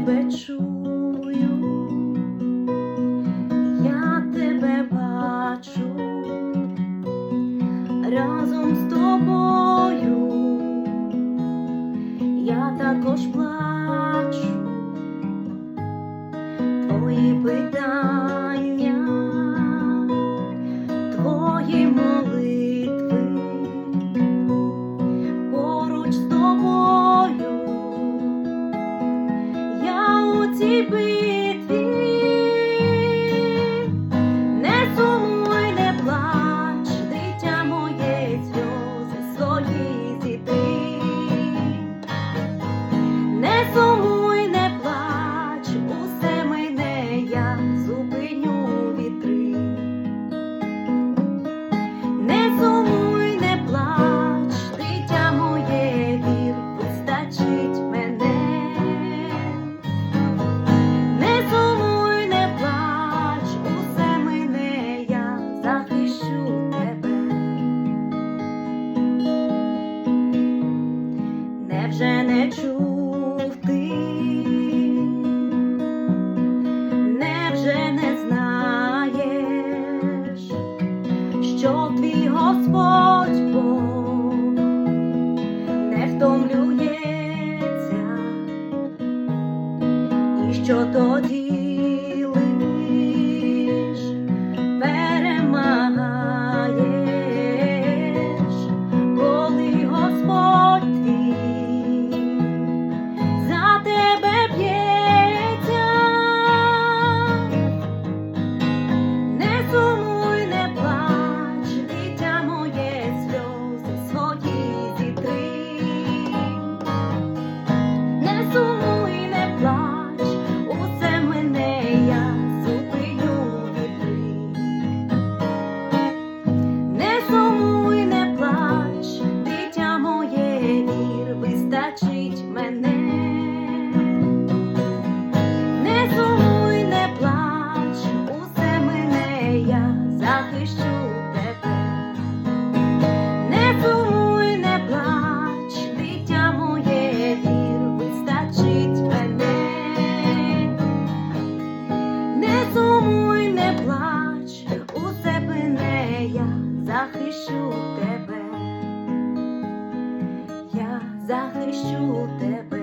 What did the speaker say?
тебе чую, я тебе бачу. Разом з тобою, я також плачу, твої питання. Ціпи що тоді. вищу тебе, не сумуй, не плач, дитя моє вір, вистачить мене, не сумуй, не плач, у тебе не я захищу тебе, я захищу тебе.